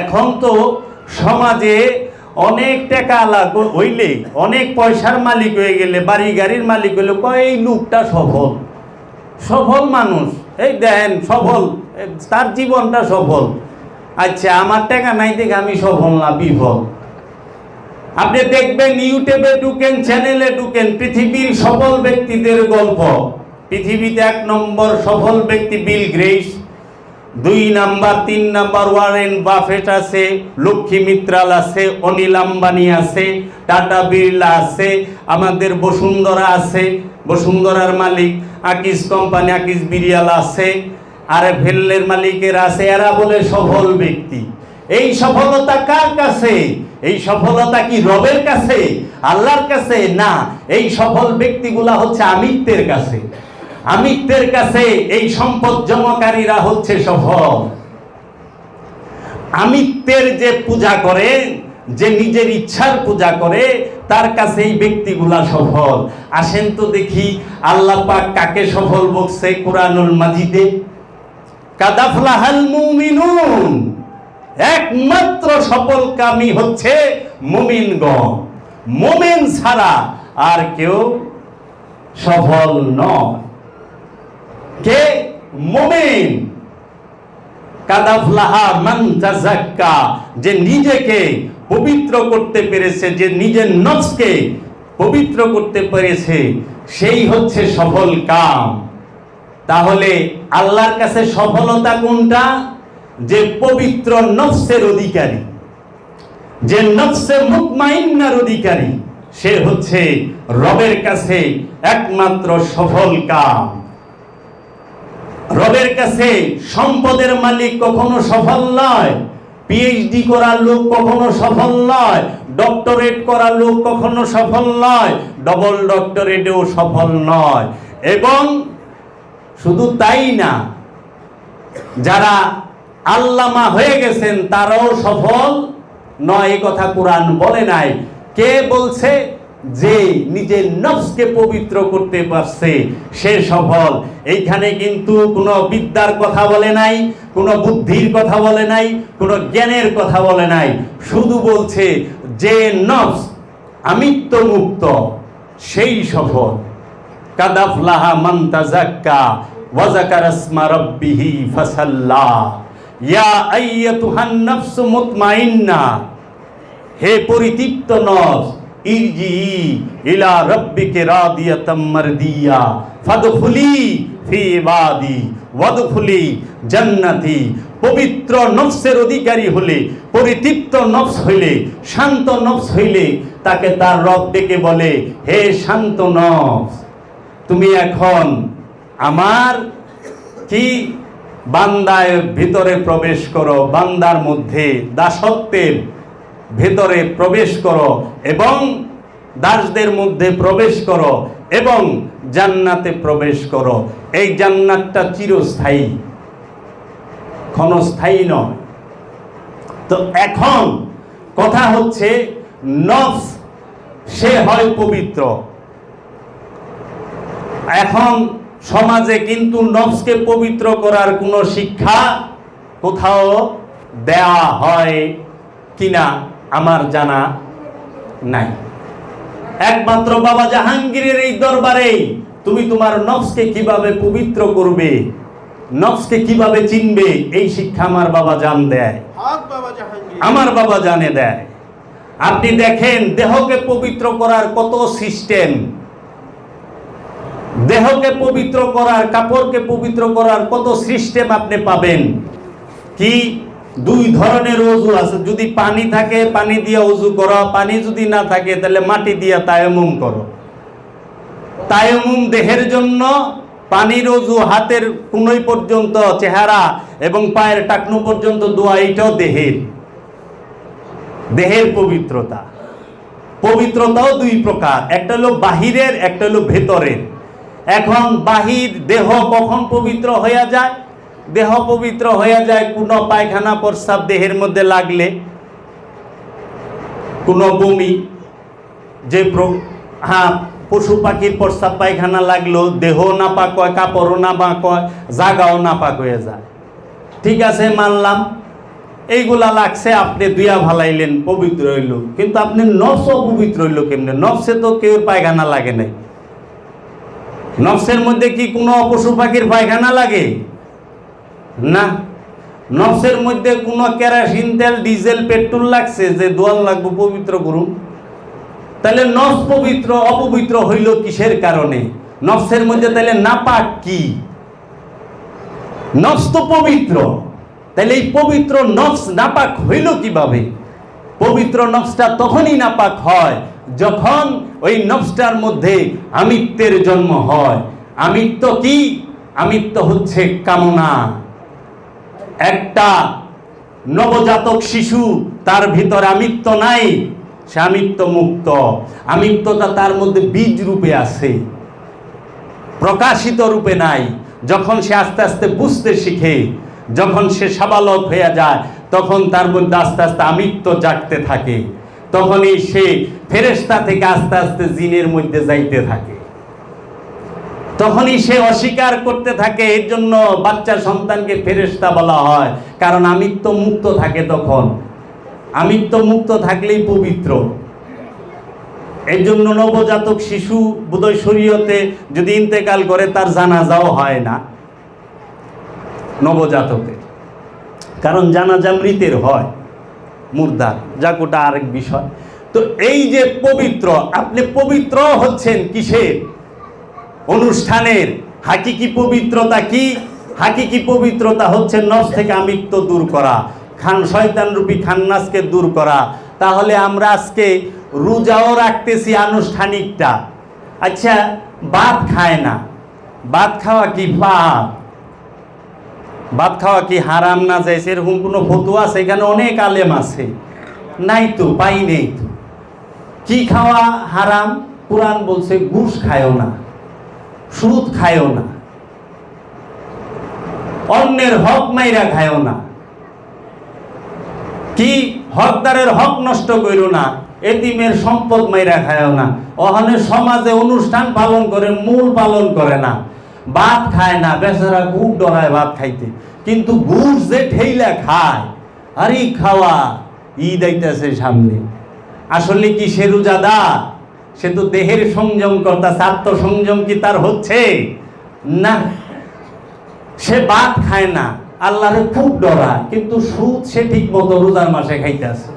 এখন তো সমাজে অনেক টাকা আলাগ হইলে, অনেক পয়সার মালিক হয়ে গেলে, বাড়ি গাড়ির মালিক হইলে কয়, এই লোকটা সফল সফল মানুষ, এই দেন সফল তার জীবনটা সফল। আচ্ছা আমার টাকা নাই দেখে আমি সফল না বিফল? আপনি দেখবেন ইউটিউবে ঢুকেন, চ্যানেলে ঢুকেন, পৃথিবীর সফল ব্যক্তিদের গল্প। পৃথিবীতে এক নম্বর সফল ব্যক্তি বিল গ্রেস। দুই নাম্বার, তিন নাম্বার ওয়ারেন বাফেট আছে, লক্ষ্মী মিত্রাল আছে, অনিল আম্বানি আছে, টাটা বিড়লা আছে, আমাদের বসুন্ধরা আছে, বসুন্ধরার মালিক আকিস কোম্পানি, আকিস বিরিয়াল আছে, আর ভেল্লের মালিকের আছে, এরা বলে সফল ব্যক্তি। এই সফলতা কার কাছে? এই সফলতা কি রবের কাছে, আল্লাহর কাছে? না, এই সফল ব্যক্তিগুলা হচ্ছে আমিত্বের কাছে। আমিত্বের কাছে এই সম্পদ জমাকারীরা হচ্ছে সফল। আমিত্বের যে পূজা করে, যে নিজের ইচ্ছার পূজা করে, তার কাছে এই ব্যক্তিগুলা সফল। আসেন তো দেখি আল্লাহ পাক কাকে সফল বকছে কোরআনুল মাজিদে। কাদাফলাহাল মুমিনুন। একমাত্র সফল কামি হচ্ছে মুমিনগণ। মুমিন ছাড়া আর কেউ সফল নয়। কে? মুমিন। কাদাফলাহা মান তাজাক্কা যে নিজেকে পবিত্র করতে পেরেছে, যে নিজের নফসকে পবিত্র করতে পেরেছে, সেই হচ্ছে সফল কাম। তাহলে আল্লাহর কাছে সফলতা কোনটা? যে পবিত্র নফসের অধিকারী। যে নফসে মুকমাইন্নার অধিকারী, সে হচ্ছে রবের কাছে একমাত্র সফল কাম। রবের কাছে সম্পদের মালিক কখনো সফল নয়। পিএইচডি করা লোক কখনো সফল নয়। ডক্টরেট করা লোক কখনো সফল নয়। ডবল ডক্টরেটেও সফল নয়। এবং শুধু তাই না, যারা আল্লামা হয়ে গেছেন তারাও সফল নয় কথা কোরআন বলে নাই। কে বলছে? যে নিজের নফসকে পবিত্র করতে পারছে, সে সফল। এইখানে কিন্তু কোনো বিদ্যার কথা বলে নাই, কোনো বুদ্ধির কথা বলে নাই, কোনো জ্ঞানের কথা বলে নাই। শুধু বলছে যে নফস আমিত্ব মুক্ত সেই সফল। কাদাফলাহা মান তাজাক্কা ওয়া যাকারা ইসমা রাব্বিহি ইয়া আইয়াতুহান নাফসু মুতমাইন্না। হে পরিতৃপ্ত নফস ইলা পবিত্র নফসের অধিকারী হলে, পরিতৃপ্ত নফস হইলে, শান্ত নফস হইলে, তাকে তার রব ডেকে বলে, হে শান্ত নফস, তুমি এখন আমার কি বান্দায় ভিতরে প্রবেশ করো? বান্দার মধ্যে দাসত্বের ভেতরে প্রবেশ করো এবং দাসদের মধ্যে প্রবেশ করো এবং জান্নাতে প্রবেশ করো। এই জান্নাতটা চিরস্থায়ী। ক্ষণস্থায়ী নয়। তো এখন কথা হচ্ছে, নফস, সে হয় পবিত্র। এখন সমাজে কিন্তু নফসকে পবিত্র করার কোনো শিক্ষা কোথাও দেয়া হয় কিনা? আমার জানা নাই। একমাত্র বাবা জাহাঙ্গীরের এই দরবারে তুমি তোমার নফসকে কীভাবে পবিত্র করবে নফসকে কীভাবে চিনবে এই শিক্ষা আমার বাবা জান দেয়। হক বাবা জাহাঙ্গীর। আমার বাবা জানে দেয়। আপনি দেখেন দেহকে পবিত্র করার কত সিস্টেম। দেহকে পবিত্র করার কাপড়কে পবিত্র করার কত সিস্টেম আপনি পাবেন। কি? দুই ধরনের অজু আছে। যদি পানি থাকে, পানি দিয়ে অজু করো, পানি যদি না থাকে, তাহলে মাটি দিয়ে তায়ামুম করো। তায়ামুম দেহের জন্য পানির অজু হাতের কুনোই পর্যন্ত, চেহারা এবং পায়ের টাকনু পর্যন্ত দোয়া এইটাও দেহের। দেহের পবিত্রতা। পবিত্রতাও দুই প্রকার। একটা হলো বাহিরের, একটা হলো ভেতরের। এখন বাহির দেহ কখন পবিত্র হয়ে যায়? দেহ পবিত্র হয়ে যায়, কোনো পায়খানা প্রস্রাব দেহের মধ্যে লাগলে, কোনো বমি, যে হ্যাঁ পশু পাখির প্রস্রাব পায়খানা লাগল, দেহ না পাক হয়, কাপড়ও না পাক হয়, জাগাও না পাক হয়ে যায়। ঠিক আছে, মানলাম। এইগুলা লাগছে, আপনি দুইয়া ভালাইলেন, পবিত্র হইল। কিন্তু আপনি নফস অপবিত্র হইল কেমনে? নফসে তো কেউ পায়খানা লাগে নাই। নফসের মধ্যে কি কোনো পশু পাখির পায়খানা লাগে? না। নফসের মধ্যে কোনো কেরাসিন, তেল, ডিজেল, পেট্রোল লাগছে যে দোয়াল লাগবে, পবিত্র করুন। তাহলে নফস পবিত্র, অপবিত্র হইল কিসের কারণে? নফসের মধ্যে তাহলে নাপাক কি? নফস তো পবিত্র। তাহলে এই পবিত্র নফস নাপাক হইল কীভাবে? পবিত্র নফসটা তখনই নাপাক হয় যখন ওই নফসটার মধ্যে আমিত্বের জন্ম হয়। আমিত্ব কি? আমিত্ব হচ্ছে কামনা। একটা নবজাতক শিশু, তার ভিতর আমিত্ব নাই, সে আমিত্ব মুক্ত। আমিত্বতা তার মধ্যে বীজ রূপে আছে, প্রকাশিত রূপে নাই। যখন সে আস্তে আস্তে বুঝতে শিখে, যখন সে সাবালক হয়ে যায়, তখন তার মধ্যে আস্তে আস্তে আমিত্ব জাগতে থাকে। তখনই সে ফেরেশতা থেকে আস্তে আস্তে জিনের মধ্যে যাইতে থাকে। তখনই সে অস্বীকার করতে থাকে, এর জন্য বাচ্চা সন্তানকে ফেরেশতা বলা হয়। কারণ আমিত্ব মুক্ত থাকে তখন। আমিত্ব মুক্ত থাকলেই পবিত্র। এর জন্য নবজাতক শিশু বোধহয় শরীয়তে যদি ইন্তেকাল করে, তার জানাজাও হয় না। নবজাতকের কারণ জানাজা মৃতের হয়। মুর্দার যা কোটা আরেক বিষয়। তো এই যে পবিত্র, আপনি পবিত্র হচ্ছেন কিসের? অনুষ্ঠানের হাকিকি পবিত্রতা কি? হাকিকি পবিত্রতা হচ্ছে নফস থেকে আমিত্ব দূর করা। খান শয়তান রূপী খান্নাসকে দূর করা। তাহলে আমরা আজকে রোজাও রাখতেছি আনুষ্ঠানিকটা। আচ্ছা ভাত খায় না। ভাত খাওয়া কি পাপ ভাত খাওয়া কি হারাম না যায় সেরকম কোনো ফতুয়া আছে? এখানে অনেক আলেম আছে। নাই তো, পাই নেই তো। কি খাওয়া হারাম? কোরআন বলছে, ঘুষ খায়ও না। সুদ খায়ও না। অন্যের হক মাইরা খায়ও না। কি হকদারের হক নষ্ট করো না, এতিমের সম্পদ মাইরা খায়ও না। ওখানে সমাজে অনুষ্ঠান পালন করে, মূল পালন করে না। ভাত খায় না, বেচারা খুব ডরায় ভাত খাইতে। কিন্তু ঘুষ যে ঠেইলা খায়, আরে খাওয়া, ঈদ আইতেছে সামনে। আসলে কি সে রোজাদা সে তো দেহের সংযম কর্তা আত্ম সংযম কি তার হচ্ছে? না। সে ভাত খায় না, আল্লাহরে খুব ডরায় কিন্তু সুদ সে ঠিক মতো রোজার মাসে খাইতেছে।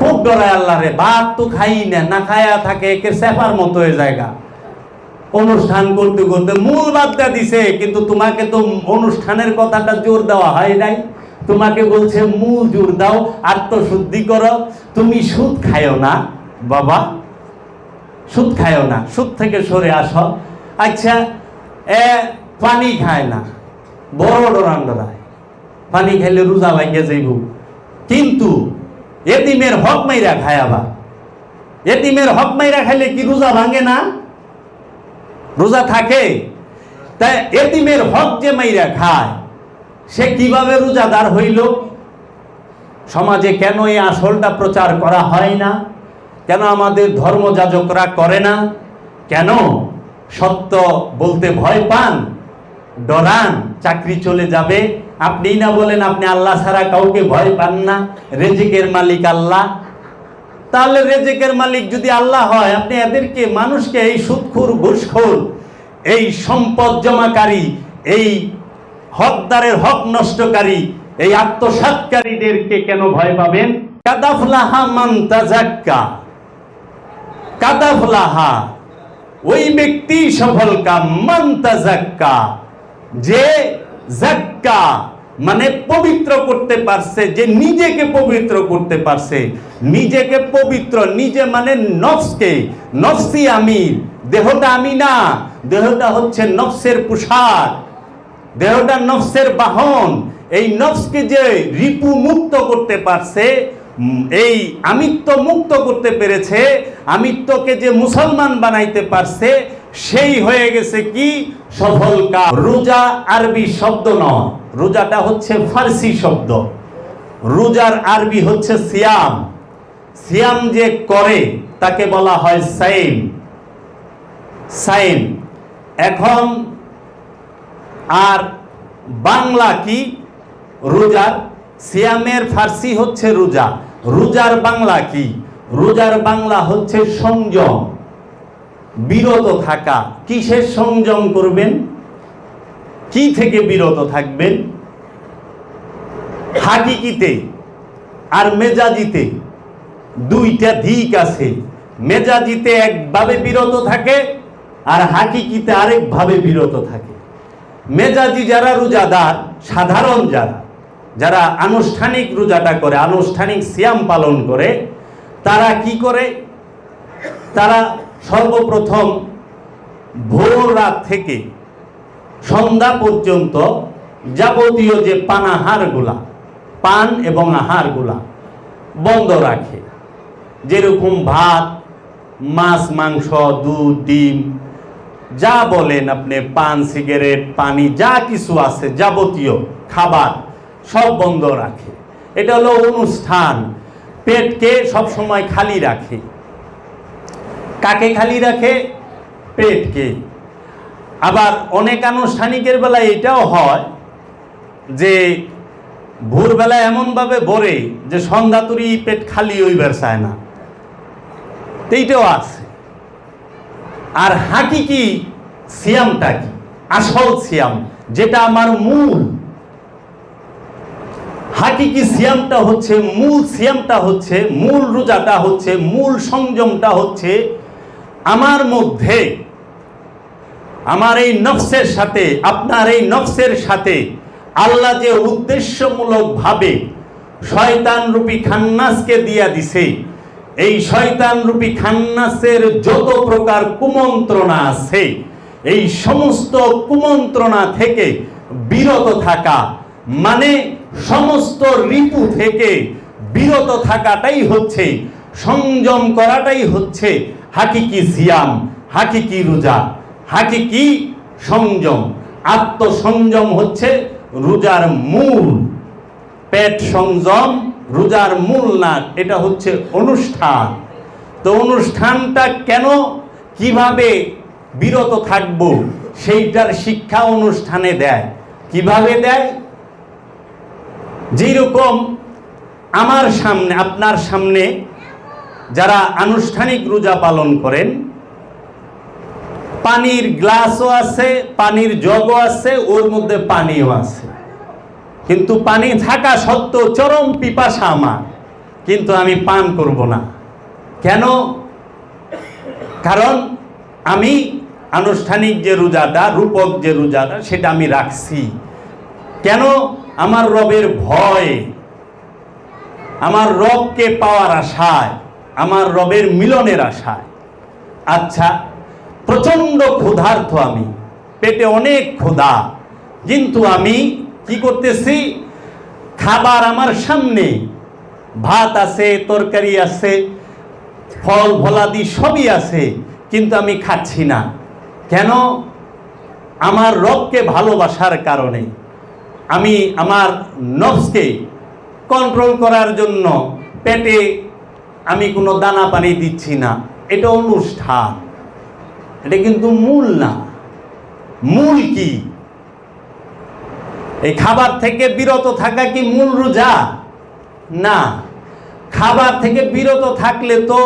খুব ডরায় আল্লাহরে, ভাত তো খাই না না খায়া থাকে, একে সেফার মতো হয়ে জায়গা। অনুষ্ঠান করতে করতে মূল বার্তা দিছে, কিন্তু তোমাকে তো অনুষ্ঠানের কথাটা জোর দেওয়া হয় নাই। তোমাকে বলছে, মূল জোর দাও, আত্মশুদ্ধি করো, তুমি সুদ খায়ও না। বাবা, সুদ খায়ও না, সুদ থেকে সরে আসো। আচ্ছা এ, পানি খায় না, বড় ডরান ডরায় পানি খাইলে রোজা লাগিয়ে যাইব। কিন্তু এতিমের হক মাইরা খায় আবার এতিমের হক মাইরা খাইলে কি রোজা ভাঙে না? রোজা থাকে। তাই এতিমের হক যে মাইরা খায়, সে কীভাবে রোজাদার হইল? সমাজে কেন এই আসলটা প্রচার করা হয় না? কেন আমাদের ধর্মযাজকরা করে না? কেন? সত্য বলতে ভয় পান? ডরান? চাকরি চলে যাবে? আপনি না বলেন আপনি আল্লাহ ছাড়া কাউকে ভয় পান না? রেজিকের মালিক আল্লাহ। তাহলে রেজেকের মালিক যদি আল্লাহ হয়, আপনি এদেরকে মানুষকে এই সুৎখুর, ঘুষখোর, এই সম্পদ জমাকারী, এই হকদারের হক নষ্টকারী, এই আত্মসাৎকারীদেরকে কেন ভয় পাবেন? কাদাফলাহা মান তাজাক্কা কাদাফলাহা। ওই ব্যক্তি সফল কাম তাজাক্কা যে জাক্কা মানে পবিত্র করতে পারছে, যে নিজেকে পবিত্র করতে পারছে। নিজেকে পবিত্র, নিজে মানে নফসকে। নফসি আমি দেহটা আমি না দেহটা হচ্ছে নফসের পোশাক। দেহটা নফসের বাহন। এই নফসকে যে রিপু মুক্ত করতে পারছে এই আমিত্ব মুক্ত করতে পেরেছে, আমিত্বকে যে মুসলমান বানাইতে পারছে, সেই হয়ে গেছে কি? সফল কাজ রোজা আরবি শব্দ নয়। রোজাটা হচ্ছে ফার্সি শব্দ। রোজার আরবি হচ্ছে সিয়াম। সিয়াম যে করে, তাকে বলা হয় সাইম। সাইম। এখন আর বাংলা কি? রোজার সিয়ামের ফার্সি হচ্ছে রোজা। রোজার বাংলা কি? রোজার বাংলা হচ্ছে সংযম। বিরত থাকা। কিসের সংযম করবেন? কি থেকে বিরত থাকবেন? হাকিকিতে আর মেজাজিতে। দুইটা দিক আছে। মেজাজিতে একভাবে বিরত থাকে আর হাকিকিতে আরেকভাবে বিরত থাকে। মেজাজি যারা রোজাদার, সাধারণ যারা যারা আনুষ্ঠানিক রোজাটা করে, আনুষ্ঠানিক সিয়াম পালন করে, তারা কি করে? তারা সর্বপ্রথম ভোর রাত থেকে সন্ধ্যা পর্যন্ত যাবতীয় যে পানাহারগুলা, পান এবং আহারগুলা বন্ধ রাখে। যেরকম ভাত, মাছ, মাংস, দুধ, ডিম, যা বলেন আপনি, পান, সিগারেট, পানি, যা কিছু আছে যাবতীয় খাবার সব বন্ধ রাখে। এটা হলো অনুষ্ঠান। পেটকে সব সময় খালি রাখে। কাকে খালি রাখে? পেটকে আবার অনেক আনুষ্ঠানিকের বেলায় এটাও হয় যে ভোরবেলা এমনভাবে ভরে যে সন্ধ্যা তুরি পেট খালি হইবার চায় না। এইটাও আছে। আর হাকিকি সিয়ামটা কি? আসল সিয়াম, যেটা আমার মূল হাকিকি সিয়ামটা হচ্ছে, মূল সিয়ামটা হচ্ছে, মূল রোজাটা হচ্ছে, মূল সংযমটা হচ্ছে আমার মধ্যে, আমার এই নফসের সাথে, আপনার এই নফসের সাথে আল্লাহ যে উদ্দেশ্যমূলক ভাবে শয়তান রূপী খান্নাসকে দিয়া দিছে, এই শয়তান রূপী খান্নাসের যত প্রকার কুমন্ত্রণা আছে, এই সমস্ত কুমন্ত্রণা থেকে বিরত থাকা মানে সমস্ত রিপু থেকে বিরত থাকাটাই হচ্ছে, সংযম করাটাই হচ্ছে হাকিকি সিয়াম, হাকিকি রোজা, হাকিকি সংযম। আত্মসংযম হচ্ছে রোজার মূল, পেট সংযম রোজার মূল না, এটা হচ্ছে অনুষ্ঠান। তো অনুষ্ঠানটা কেন, কীভাবে বিরত থাকব, সেইটার শিক্ষা অনুষ্ঠানে দেয়। কীভাবে দেয়? যেই রকম আমার সামনে, আপনার সামনে যারা আনুষ্ঠানিক রোজা পালন করেন, পানির গ্লাসও আছে, পানির জগও আছে, ওর মধ্যে পানিও আছে। কিন্তু পানি থাকা সত্ত্বেও চরম পিপাসা আমার, কিন্তু আমি পান করব না। কেন? কারণ আমি আনুষ্ঠানিক যে রোজাটা, রূপক যে রোজাটা, সেটা আমি রাখছি। কেন? আমার রবের ভয়, আমার রবকে পাওয়ার আশায়, আমার রবের মিলনের আশায়। আচ্ছা প্রচণ্ড ক্ষুধার্থ আমি, পেটে অনেক ক্ষুধা, কিন্তু আমি কি করতেছি? খাবার আমার সামনে, ভাত আছে, তরকারি আছে, ফল, ফলাদি সবই আছে, কিন্তু আমি খাচ্ছি না। কেন? আমার রবকে ভালোবাসার কারণে। আমি আমার নফসকে কন্ট্রোল করার জন্য পেটে আমি কোনো দানা পানি দিচ্ছি না। এটা অনুষ্ঠান। এটা কিন্তু মূল না। মূল কি? এই খাবার থেকে বিরত থাকা কি মূল রোজা? না। খাবার থেকে বিরত থাকলে তো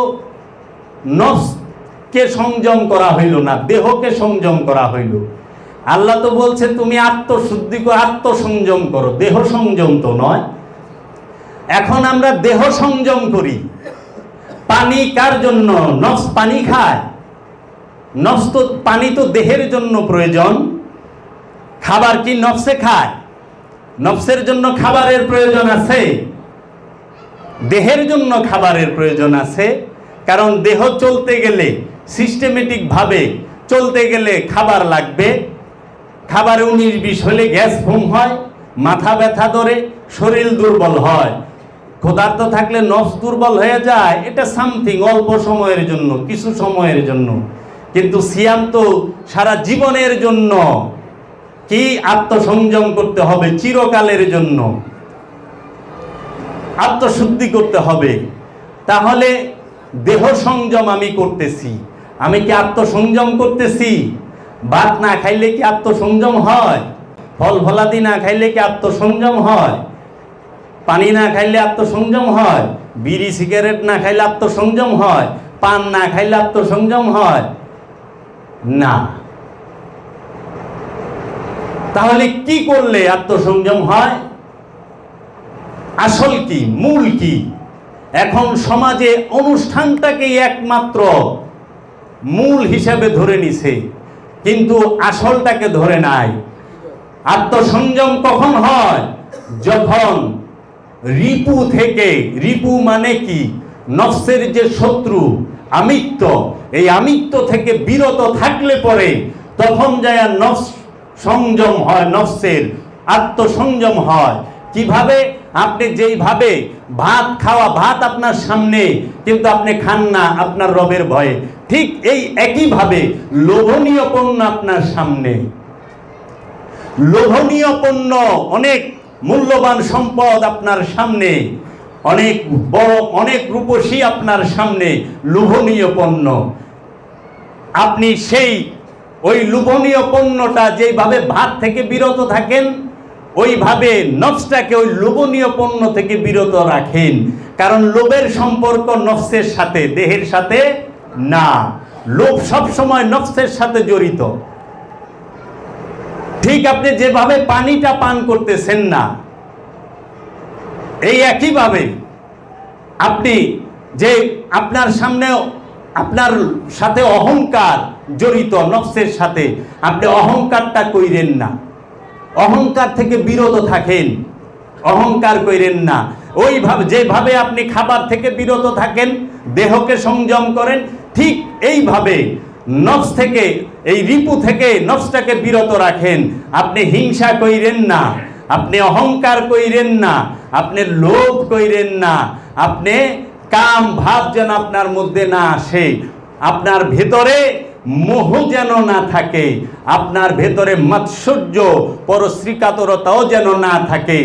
নফসকে সংযম করা হইল না, দেহকে সংযম করা হইল। আল্লাহ তো বলছে, তুমি আত্মশুদ্ধি আত্মসংযম করো। দেহ সংযম তো নয়। এখন আমরা দেহ সংযম করি। পানি কার জন্য? নফস পানি খায়। নফস তো, পানি তো দেহের জন্য প্রয়োজন। খাবার কি নফসে খায়? নফসের জন্য খাবারের প্রয়োজন আছে। দেহের জন্য খাবারের প্রয়োজন আছে। কারণ দেহ চলতে গেলে সিস্টেমেটিক ভাবে চলতে গেলে খাবার লাগবে। খাবারে উনিশ বিষ হলে গ্যাস ফোম হয়, মাথা ব্যথা ধরে, শরীর দুর্বল হয়। ক্ষুধার্ত থাকলে নফস দুর্বল হয়ে যায়, এটা সামথিং অল্প সময়ের জন্য, কিছু সময়ের জন্য। কিন্তু সিয়াম তো সারা জীবনের জন্য। কি আত্মসংযম করতে হবে? চিরকালের জন্য। আত্মশুদ্ধি করতে হবে। তাহলে দেহ সংযম আমি করতেছি। আমি কি আত্মসংযম করতেছি? ভাত না খাইলে কি আত্মসংযম হয়? ফল ফলাদি না খাইলে কি আত্মসংযম হয়? পানি না খাইলে আত্মসংযম হয়? বিড়ি, সিগারেট না খাইলে আত্মসংযম হয়? পান না খাইলে আত্মসংযম হয়? না। তাহলে কি করলে আত্মসংযম হয়? আসল কি? মূল কি? এখন সমাজে অনুষ্ঠানটাকেই একমাত্র মূল হিসাবে ধরে নিছে। কিন্তু আসলটাকে ধরে নাই। আত্মসংযম কখন হয়? যখন রিপু থেকে, রিপু মানে কি? নফসের যে শত্রু, আমিত্ব। এই আমিত্ব থেকে বিরত থাকলে পরে তখন যায় নফস সংযম হয়, নফসের আত্মসংযম হয়। কীভাবে? আপনি যেইভাবে ভাত খাওয়া, ভাত আপনার সামনে, কিন্তু আপনি খান না আপনার রবের ভয়ে। ঠিক এই একইভাবে লোভনীয় পণ্য আপনার সামনে। লোভনীয় পণ্য অনেক মূল্যবান সম্পদ আপনার সামনে। অনেক বড়, অনেক রূপসী আপনার সামনে লোভনীয় পণ্য। আপনি সেই ওই লোভনীয় পণ্যটা যেভাবে ভাত থেকে বিরত থাকেন, ওইভাবে নফসটাকে ওই লোভনীয় পণ্য থেকে বিরত রাখেন। কারণ লোভের সম্পর্ক নফসের সাথে, দেহের সাথে না। লোভ সবসময় নফসের সাথে জড়িত। ঠিক আপনি যেভাবে পানিটা পান করতেছেন না, এই একইভাবে আপনি যে আপনার সামনে আপনার সাথে অহংকার জড়িত নফসের সাথে, আপনি অহংকারটা কইরেন না। অহংকার থেকে বিরত থাকেন, অহংকার কইরেন না। ওইভাবে, যেভাবে আপনি খাবার থেকে বিরত থাকেন, দেহকে সংযম করেন ঠিক এইভাবে নফস থেকে, এই রিপু থেকে নফসটাকে বিরত রাখেন। আপনি হিংসা কইরেন না, আপনি অহংকার কইরেন না, আপনি লোভ কইরেন না, আপনি কাম ভাব যেন আপনার মধ্যে না আসে। আপনার ভেতরে মোহ যেন না থাকে, আপনার ভেতরে মাৎসর্য, পরশ্রীকাতরতাও যেন না থাকে।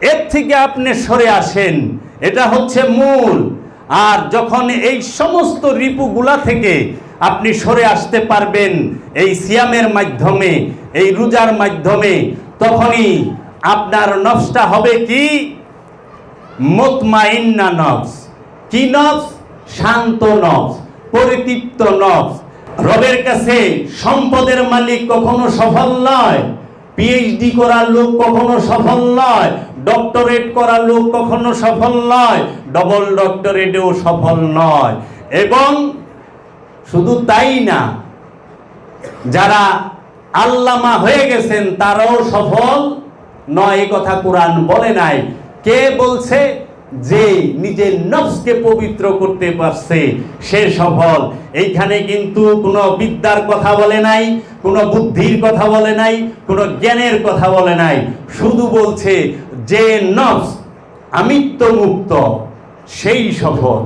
এর থেকে আপনি সরে আসেন। এটা হচ্ছে মূল। আর যখন এই সমস্ত রিপুগুলা থেকে আপনি সরে আসতে পারবেন এই সিয়ামের মাধ্যমে, এই রোজার মাধ্যমে, তখনই আপনার নফসটা হবে কি? মুতমাইন্না নফস। কি নফস? শান্ত নফস, পরিতৃপ্ত নফস। রবের কাছে সম্পদের মালিক কখনো সফল নয় পিএইচডি করার লোক কখনো সফল নয় ডক্টরেট করা লোক কখনো সফল নয় ডবল ডক্টরেটেও সফল নয়। এবং শুধু তাই না, যারা আল্লামা হয়ে গেছেন তারাও সফল নয় এ কথা কোরআন বলে নাই। কে বলছে? যে নিজের নফসকে পবিত্র করতে পারছে, সে সফল। এইখানে কিন্তু কোনো বিদ্যার কথা বলে নাই, কোনো বুদ্ধির কথা বলে নাই, কোনো জ্ঞানের কথা বলে নাই। শুধু বলছে যে নফস আমিত্ব মুক্ত সেই সফল।